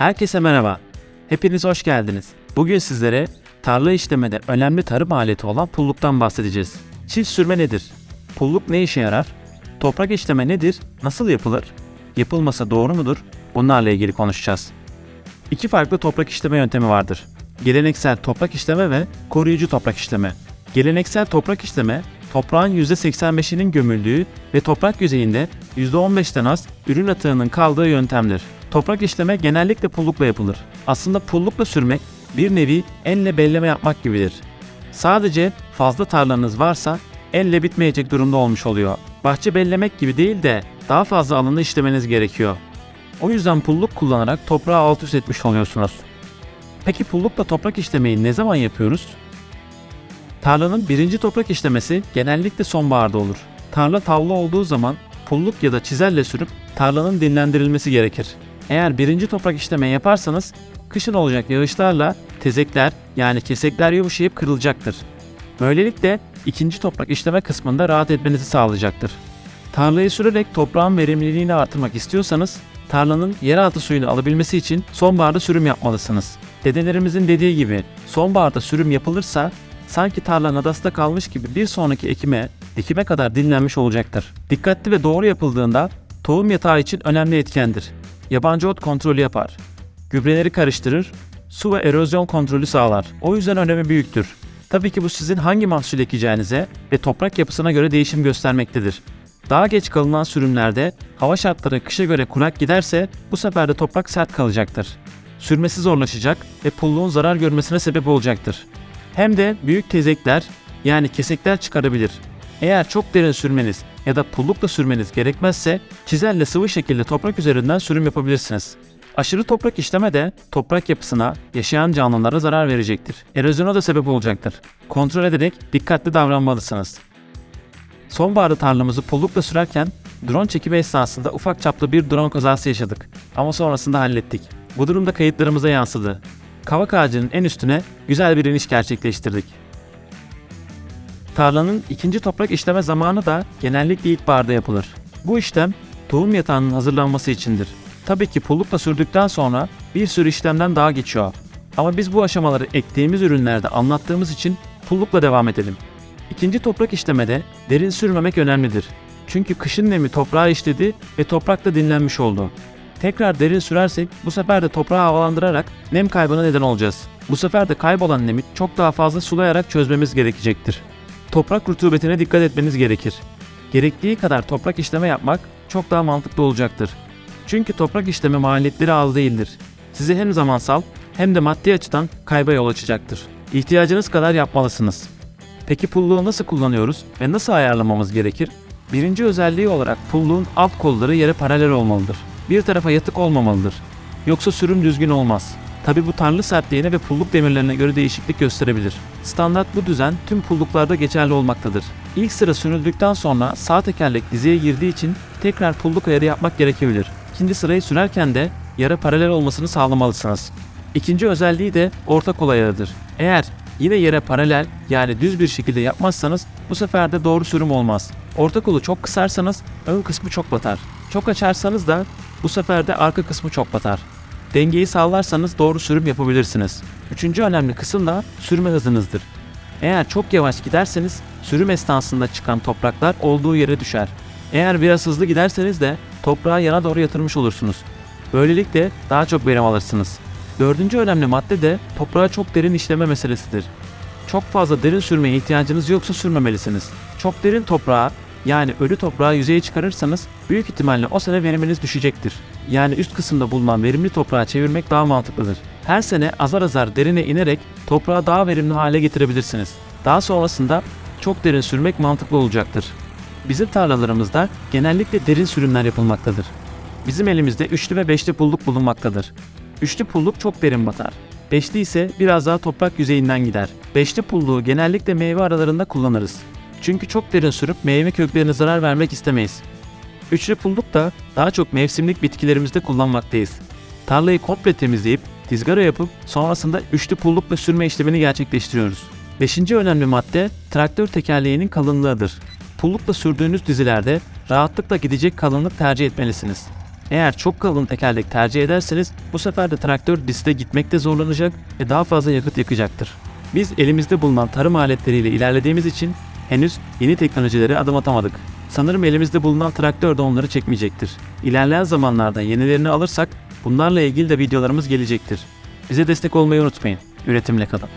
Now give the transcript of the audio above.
Herkese merhaba. Hepiniz hoş geldiniz. Bugün sizlere tarla işlemede önemli tarım aleti olan pulluktan bahsedeceğiz. Çift sürme nedir? Pulluk ne işe yarar? Toprak işleme nedir? Nasıl yapılır? Yapılmasa doğru mudur? Bunlarla ilgili konuşacağız. İki farklı toprak işleme yöntemi vardır. Geleneksel toprak işleme ve koruyucu toprak işleme. Geleneksel toprak işleme, toprağın %85'inin gömüldüğü ve toprak yüzeyinde %15'ten az ürün atığının kaldığı yöntemdir. Toprak işleme genellikle pullukla yapılır. Aslında pullukla sürmek bir nevi elle belleme yapmak gibidir. Sadece fazla tarlanız varsa elle bitmeyecek durumda olmuş oluyor. Bahçe bellemek gibi değil de daha fazla alanı işlemeniz gerekiyor. O yüzden pulluk kullanarak toprağı alt üst etmiş oluyorsunuz. Peki pullukla toprak işlemeyi ne zaman yapıyoruz? Tarlanın birinci toprak işlemesi genellikle sonbaharda olur. Tarla tavla olduğu zaman pulluk ya da çizelle sürüp tarlanın dinlendirilmesi gerekir. Eğer birinci toprak işleme yaparsanız kışın olacak yağışlarla tezekler yani kesekler yumuşayıp kırılacaktır. Böylelikle ikinci toprak işleme kısmında rahat etmenizi sağlayacaktır. Tarlayı sürerek toprağın verimliliğini artırmak istiyorsanız tarlanın yeraltı suyunu alabilmesi için sonbaharda sürüm yapmalısınız. Dedelerimizin dediği gibi sonbaharda sürüm yapılırsa sanki tarla nadasta kalmış gibi bir sonraki ekime, dikime kadar dinlenmiş olacaktır. Dikkatli ve doğru yapıldığında tohum yatağı için önemli etkendir. Yabancı ot kontrolü yapar. Gübreleri karıştırır, su ve erozyon kontrolü sağlar. O yüzden önemi büyüktür. Tabii ki bu sizin hangi mahsul ekeceğinize ve toprak yapısına göre değişim göstermektedir. Daha geç kalınan sürümlerde hava şartları kışa göre kurak giderse bu sefer de toprak sert kalacaktır. Sürmesi zorlaşacak ve pulluğun zarar görmesine sebep olacaktır. Hem de büyük tezekler yani kesekler çıkarabilir. Eğer çok derin sürmeniz ya da pullukla sürmeniz gerekmezse çizelle sıvı şekilde toprak üzerinden sürüm yapabilirsiniz. Aşırı toprak işleme de toprak yapısına, yaşayan canlılara zarar verecektir. Erozyona da sebep olacaktır. Kontrol ederek dikkatli davranmalısınız. Sonbaharda tarlamızı pullukla sürerken drone çekimi esnasında ufak çaplı bir drone kazası yaşadık. Ama sonrasında hallettik. Bu durumda kayıtlarımıza yansıdı. Kavak ağacının en üstüne güzel bir iniş gerçekleştirdik. Tarlanın ikinci toprak işleme zamanı da genellikle ilkbaharda yapılır. Bu işlem tohum yatağının hazırlanması içindir. Tabii ki pullukla sürdükten sonra bir sürü işlemden daha geçiyor. Ama biz bu aşamaları ektiğimiz ürünlerde anlattığımız için pullukla devam edelim. İkinci toprak işlemede derin sürmemek önemlidir. Çünkü kışın nemi toprağa işledi ve toprakta dinlenmiş oldu. Tekrar derin sürersek bu sefer de toprağı havalandırarak nem kaybına neden olacağız. Bu sefer de kaybolan nemi çok daha fazla sulayarak çözmemiz gerekecektir. Toprak rutubetine dikkat etmeniz gerekir. Gerektiği kadar toprak işleme yapmak çok daha mantıklı olacaktır. Çünkü toprak işleme maliyetleri az değildir. Sizi hem zamansal hem de maddi açıdan kayba yol açacaktır. İhtiyacınız kadar yapmalısınız. Peki pulluğu nasıl kullanıyoruz ve nasıl ayarlamamız gerekir? Birinci özelliği olarak pulluğun alt kolları yere paralel olmalıdır. Bir tarafa yatık olmamalıdır. Yoksa sürüm düzgün olmaz. Tabi bu tarlı sertliğine ve pulluk demirlerine göre değişiklik gösterebilir. Standart bu düzen tüm pulluklarda geçerli olmaktadır. İlk sıra sürüldükten sonra sağ tekerlek dizeye girdiği için tekrar pulluk ayarı yapmak gerekebilir. İkinci sırayı sürerken de yara paralel olmasını sağlamalısınız. İkinci özelliği de orta kol ayarıdır. Eğer yine yere paralel yani düz bir şekilde yapmazsanız bu sefer de doğru sürüm olmaz. Orta kolu çok kısarsanız ön kısmı çok batar. Çok açarsanız da bu sefer de arka kısmı çok batar. Dengeyi sağlarsanız doğru sürüm yapabilirsiniz. Üçüncü önemli kısım da sürme hızınızdır. Eğer çok yavaş giderseniz sürüm esnasında çıkan topraklar olduğu yere düşer. Eğer biraz hızlı giderseniz de toprağı yana doğru yatırmış olursunuz. Böylelikle daha çok verim alırsınız. Dördüncü önemli madde de toprağa çok derin işleme meselesidir. Çok fazla derin sürmeye ihtiyacınız yoksa sürmemelisiniz. Çok derin toprağa yani ölü toprağı yüzeye çıkarırsanız büyük ihtimalle o sene veriminiz düşecektir. Yani üst kısımda bulunan verimli toprağa çevirmek daha mantıklıdır. Her sene azar azar derine inerek toprağı daha verimli hale getirebilirsiniz. Daha sonrasında çok derin sürmek mantıklı olacaktır. Bizim tarlalarımızda genellikle derin sürümler yapılmaktadır. Bizim elimizde üçlü ve beşli pulluk bulunmaktadır. Üçlü pulluk çok derin batar. Beşli ise biraz daha toprak yüzeyinden gider. Beşli pulluğu genellikle meyve aralarında kullanırız. Çünkü çok derin sürüp meyve köklerine zarar vermek istemeyiz. Üçlü pulluk da daha çok mevsimlik bitkilerimizde kullanmaktayız. Tarlayı komple temizleyip tizgara yapıp sonrasında üçlü pullukla sürme işlemini gerçekleştiriyoruz. Beşinci önemli madde traktör tekerleğinin kalınlığıdır. Pullukla sürdüğünüz dizilerde rahatlıkla gidecek kalınlık tercih etmelisiniz. Eğer çok kalın tekerlek tercih ederseniz bu sefer de traktör diste gitmekte zorlanacak ve daha fazla yakıt yakacaktır. Biz elimizde bulunan tarım aletleriyle ilerlediğimiz için henüz yeni teknolojilere adım atamadık. Sanırım elimizde bulunan traktör de onları çekmeyecektir. İlerleyen zamanlarda yenilerini alırsak bunlarla ilgili de videolarımız gelecektir. Bize destek olmayı unutmayın. Üretimle kalın.